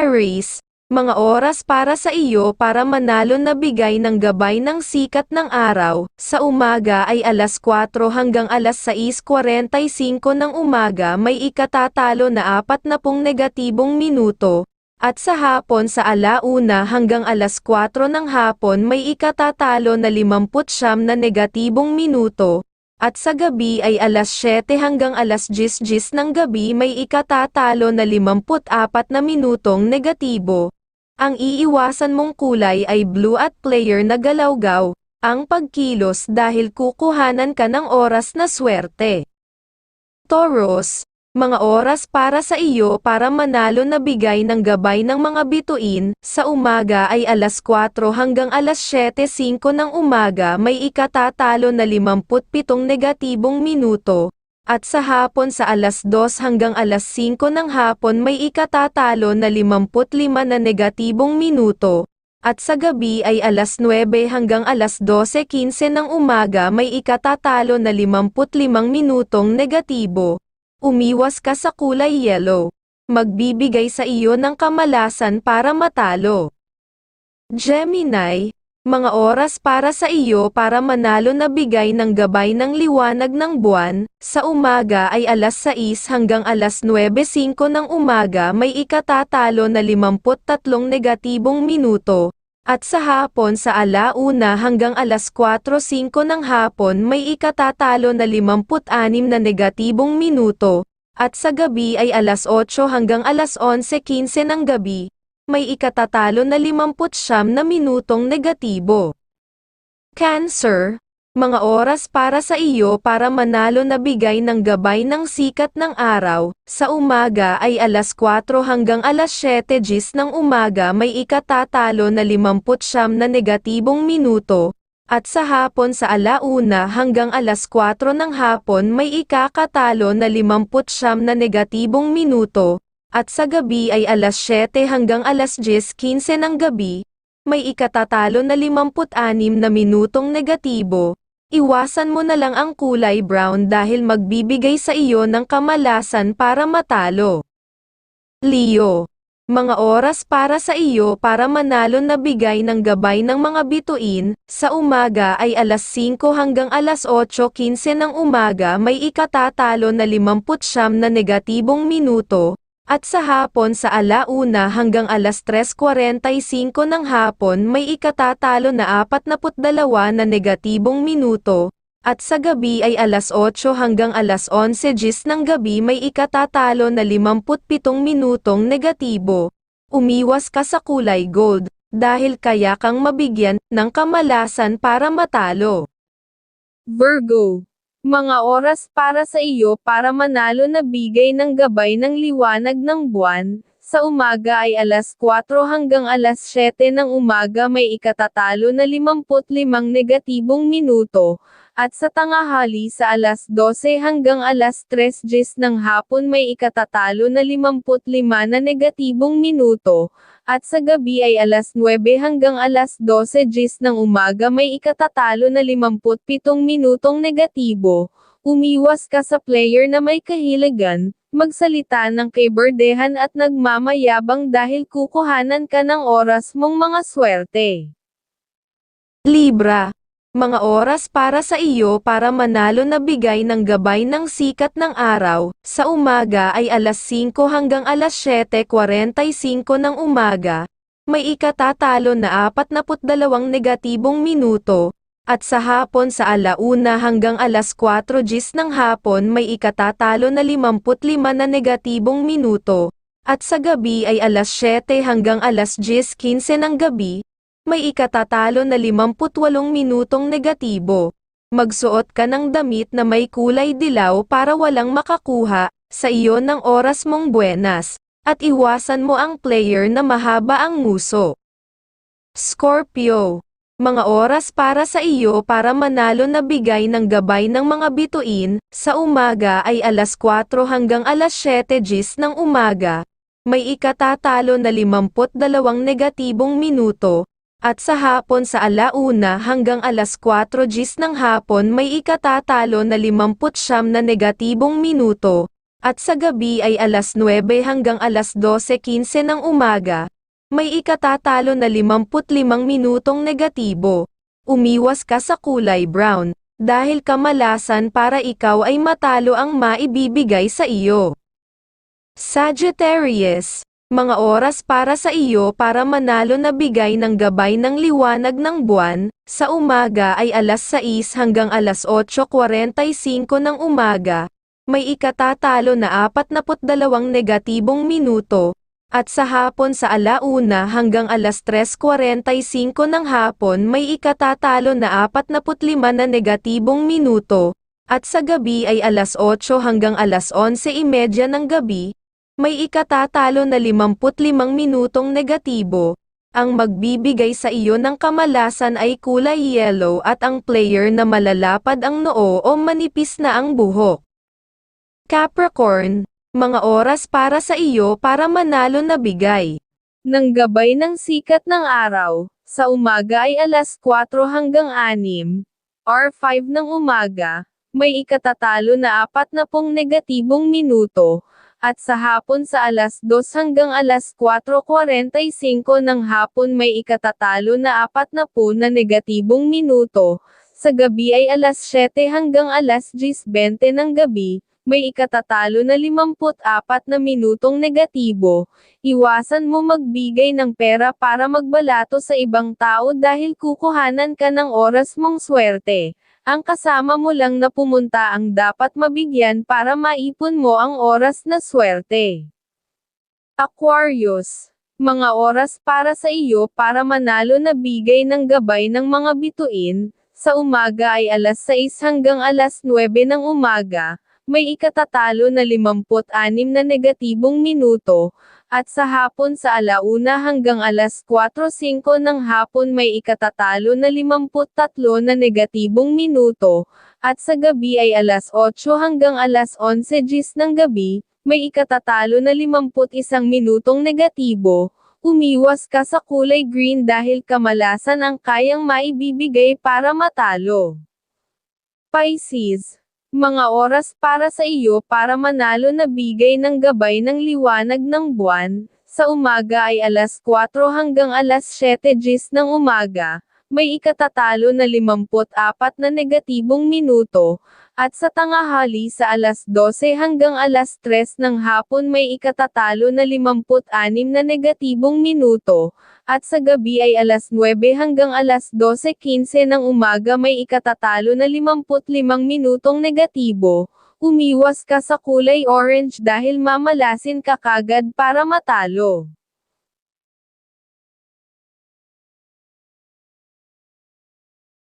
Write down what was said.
Aries, mga oras para sa iyo para manalo na bigay ng gabay ng sikat ng araw, sa umaga ay alas 4 hanggang alas 6.45 ng umaga may ikatatalo na 40 negatibong minuto, at sa hapon sa alauna hanggang alas 4 ng hapon may ikatatalo na 50 na negatibong minuto, at sa gabi ay alas 7 hanggang alas 10 ng gabi may ikatatalo na 54 na minutong negatibo. Ang iiwasan mong kulay ay blue at player na galawgaw, ang pagkilos dahil kukuhanan ka ng oras na swerte. Taurus, mga oras para sa iyo para manalo na bigay ng gabay ng mga bituin, sa umaga ay alas 4 hanggang alas 7.05 ng umaga may ikatatalo na 57 negatibong minuto, at sa hapon sa alas 2 hanggang alas 5 ng hapon may ikatatalo na 55 na negatibong minuto, at sa gabi ay alas 9 hanggang alas 12.15 ng umaga may ikatatalo na 55 minutong negatibo. Umiwas ka sa kulay yellow. Magbibigay sa iyo ng kamalasan para matalo. Gemini, mga oras para sa iyo para manalo na bigay ng gabay ng liwanag ng buwan, sa umaga ay alas 6 hanggang alas 9.05 ng umaga may ikatatalo na 53 negatibong minuto, at sa hapon sa alauna hanggang alas 4.05 ng hapon may ikatatalo na 56 na negatibong minuto, at sa gabi ay alas 8 hanggang alas 11.15 ng gabi, may ikatatalo na 50 na minutong negatibo. Cancer, mga oras para sa iyo para manalo na bigay ng gabay ng sikat ng araw, sa umaga ay alas 4 hanggang alas 7 gis ng umaga may ikatatalo na 50 na negatibong minuto, at sa hapon sa alauna hanggang alas 4 ng hapon may ikakatalo na 50 na negatibong minuto, at sa gabi ay alas 7 hanggang alas 10.15 ng gabi, may ikatatalo na 56 na minutong negatibo. Iwasan mo na lang ang kulay brown dahil magbibigay sa iyo ng kamalasan para matalo. Leo, mga oras para sa iyo para manalo na bigay ng gabay ng mga bituin, sa umaga ay alas 5 hanggang alas 8.15 ng umaga may ikatatalo na 50 na negatibong minuto, at sa hapon sa alauna hanggang alas 3.45 ng hapon may ikatatalo na 42 na negatibong minuto, at sa gabi ay alas 8 hanggang alas 11 gis ng gabi may ikatatalo na 57 minutong negatibo. Umiwas ka sa kulay gold, dahil kaya kang mabigyan ng kamalasan para matalo. Virgo mga oras para sa iyo para manalo na bigay ng gabay ng liwanag ng buwan, sa umaga ay alas 4 hanggang alas 7 ng umaga may ikatatalo na 55 negatibong minuto, at sa tangahali sa alas 12 hanggang alas 3 gis ng hapon may ikatatalo na 55 na negatibong minuto, at sa gabi ay alas 9 hanggang alas 12 gis ng umaga may ikatatalo na 57 minutong negatibo. Umiwas ka sa player na may kahiligan, magsalita ng kayberdehan at nagmamayabang dahil kukuhanan ka ng oras mong mga swerte. Libra, mga oras para sa iyo para manalo na bigay ng gabay ng sikat ng araw, sa umaga ay alas 5 hanggang alas 7.45 ng umaga, may ikatatalo na 42 negatibong minuto, at sa hapon sa alauna hanggang alas 4 gis ng hapon may ikatatalo na 55 na negatibong minuto, at sa gabi ay alas 7 hanggang alas 10.15 ng gabi, may ikatatalo na 58 minutong negatibo. Magsuot ka ng damit na may kulay dilaw para walang makakuha sa iyo ng oras mong buenas, at iwasan mo ang player na mahaba ang nguso. Scorpio mga oras para sa iyo para manalo na bigay ng gabay ng mga bituin, sa umaga ay alas 4 hanggang alas 7 gis ng umaga, may ikatatalo na 52 negatibong minuto, at sa hapon sa alauna hanggang alas 4 gis ng hapon may ikatatalo na 50 na negatibong minuto, at sa gabi ay alas 9 hanggang alas 12.15 ng umaga, may ikatatalo na 55 minutong negatibo. Umiwas ka sa kulay brown, dahil kamalasan para ikaw ay matalo ang maibibigay sa iyo. Sagittarius, mga oras para sa iyo para manalo na bigay ng gabay ng liwanag ng buwan, sa umaga ay alas 6 hanggang alas 8.45 ng umaga, may ikatatalo na 42 negatibong minuto, at sa hapon sa alauna hanggang alas 3.45 ng hapon may ikatatalo na 45 na negatibong minuto, at sa gabi ay alas 8 hanggang alas 11.30 ng gabi, may ikatatalo na 55 minutong negatibo. Ang magbibigay sa iyo ng kamalasan ay kulay yellow at ang player na malalapad ang noo o manipis na ang buhok. Capricorn, mga oras para sa iyo para manalo na bigay. Ng gabay ng sikat ng araw, sa umaga ay alas 4 hanggang 6, or 5 ng umaga, may ikatatalo na 40 negatibong minuto, at sa hapon sa alas 2 hanggang alas 4.45 ng hapon may ikatatalo na 40 na negatibong minuto, sa gabi ay alas 7 hanggang alas 10.20 ng gabi, may ikatatalo na 54 na minutong negatibo, iwasan mo magbigay ng pera para magbalato sa ibang tao dahil kukuhanan ka ng oras mong swerte. Ang kasama mo lang na pumunta ang dapat mabigyan para maipon mo ang oras na swerte. Aquarius, mga oras para sa iyo para manalo na bigay ng gabay ng mga bituin, sa umaga ay alas 6 hanggang alas 9 ng umaga, may ikatatalo na 56 na negatibong minuto, at sa hapon sa alauna hanggang alas 4.05 ng hapon may ikatatalo na 53 na negatibong minuto, at sa gabi ay alas 8 hanggang alas 11 gis ng gabi, may ikatatalo na 51 minutong negatibo, umiwas ka sa kulay green dahil kamalasan ang kayang maibibigay para matalo. Pisces mga oras para sa iyo para manalo na bigay ng gabay ng liwanag ng buwan, sa umaga ay alas 4 hanggang alas 7 gis ng umaga, may ikatatalo na 54 na negatibong minuto, at sa tangahali sa alas 12 hanggang alas 3 ng hapon may ikatatalo na 56 na negatibong minuto, at sa gabi ay alas 9 hanggang alas 12.15 ng umaga may ikatatalo na 55 minutong negatibo, umiwas ka sa kulay orange dahil mamalasin ka kagad para matalo.